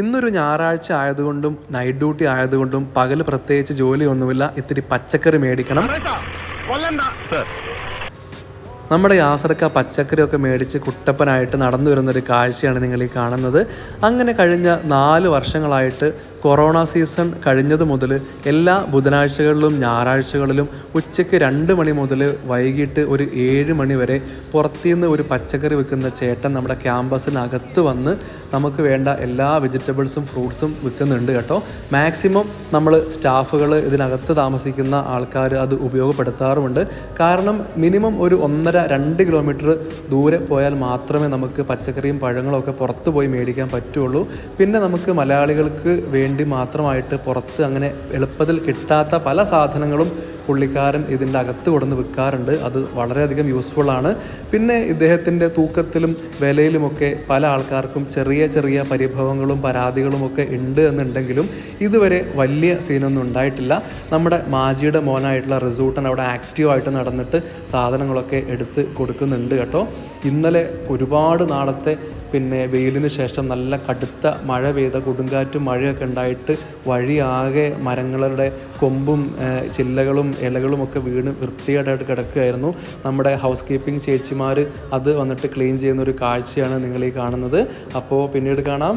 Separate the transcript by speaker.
Speaker 1: ഇന്നൊരു ഞായറാഴ്ച ആയതുകൊണ്ടും നൈറ്റ് ഡ്യൂട്ടി ആയതുകൊണ്ടും പകൽ പ്രത്യേകിച്ച് ജോലിയൊന്നുമില്ല. ഇത്തിരി പച്ചക്കറി മേടിക്കണം. നമ്മുടെ യാസർക്ക പച്ചക്കറിയൊക്കെ മേടിച്ച് കുട്ടപ്പനായിട്ട് നടന്നു വരുന്നൊരു കാഴ്ചയാണ് നിങ്ങൾ ഈ കാണുന്നത്. അങ്ങനെ കഴിഞ്ഞ നാല് വർഷങ്ങളായിട്ട് കൊറോണ സീസൺ കഴിഞ്ഞത് മുതൽ എല്ലാ ബുധനാഴ്ചകളിലും ഞായറാഴ്ചകളിലും ഉച്ചയ്ക്ക് രണ്ട് മണി മുതൽ വൈകിട്ട് ഒരു ഏഴ് മണി വരെ പുറത്തുനിന്ന് ഒരു പച്ചക്കറി വിൽക്കുന്ന ചേട്ടൻ നമ്മുടെ ക്യാമ്പസിനകത്ത് വന്ന് നമുക്ക് വേണ്ട എല്ലാ വെജിറ്റബിൾസും ഫ്രൂട്ട്സും വിൽക്കുന്നുണ്ട് കേട്ടോ. മാക്സിമം നമ്മൾ സ്റ്റാഫുകൾ ഇതിനകത്ത് താമസിക്കുന്ന ആൾക്കാർ അത് ഉപയോഗപ്പെടുത്താറുമുണ്ട്. കാരണം മിനിമം ഒരു ഒന്നര രണ്ട് കിലോമീറ്റർ ദൂരെ പോയാൽ മാത്രമേ നമുക്ക് പച്ചക്കറിയും പഴങ്ങളും ഒക്കെ പുറത്ത് പോയി മേടിക്കാൻ പറ്റുള്ളൂ. പിന്നെ നമുക്ക് മലയാളികൾക്ക് വേണ്ടി മാത്രമായിട്ട് പുറത്ത് അങ്ങനെ എളുപ്പത്തിൽ കിട്ടാത്ത പല സാധനങ്ങളും പുള്ളിക്കാരൻ ഇതിന്റെ അകത്ത് കൊടുന്ന് വിൽക്കാറുണ്ട്. അത് വളരെയധികം യൂസ്ഫുൾ ആണ്. പിന്നെ ഇദ്ദേഹത്തിന്റെ തൂക്കത്തിലും വിലയിലുമൊക്കെ പല ആൾക്കാർക്കും ചെറിയ ചെറിയ പരിഭവങ്ങളും പരാതികളും ഒക്കെ ഉണ്ട് എന്നുണ്ടെങ്കിലും ഇതുവരെ വലിയ സീനൊന്നും ഉണ്ടായിട്ടില്ല. നമ്മുടെ മാജിയുടെ മോനായിട്ടുള്ള റിസൂട്ടൻ അവിടെ ആക്റ്റീവായിട്ട് നടന്നിട്ട് സാധനങ്ങളൊക്കെ എടുത്ത് കൊടുക്കുന്നുണ്ട് കേട്ടോ. ഇന്നലെ ഒരുപാട് നാളത്തെ പിന്നെ വെയിലിന് ശേഷം നല്ല കടുത്ത മഴ പെയ്ത കൊടുങ്കാറ്റും മഴയൊക്കെ ഉണ്ടായിട്ട് വഴിയാകെ മരങ്ങളുടെ കൊമ്പും ചില്ലകളും ഇലകളും ഒക്കെ വീണ് വൃത്തികേടായിട്ട് കിടക്കുകയായിരുന്നു. നമ്മുടെ ഹൗസ് കീപ്പിംഗ് ചേച്ചിമാർ അത് വന്നിട്ട് ക്ലീൻ ചെയ്യുന്ന ഒരു കാഴ്ചയാണ് നിങ്ങൾ ഈ കാണുന്നത്. അപ്പോൾ പിന്നീട് കാണാം.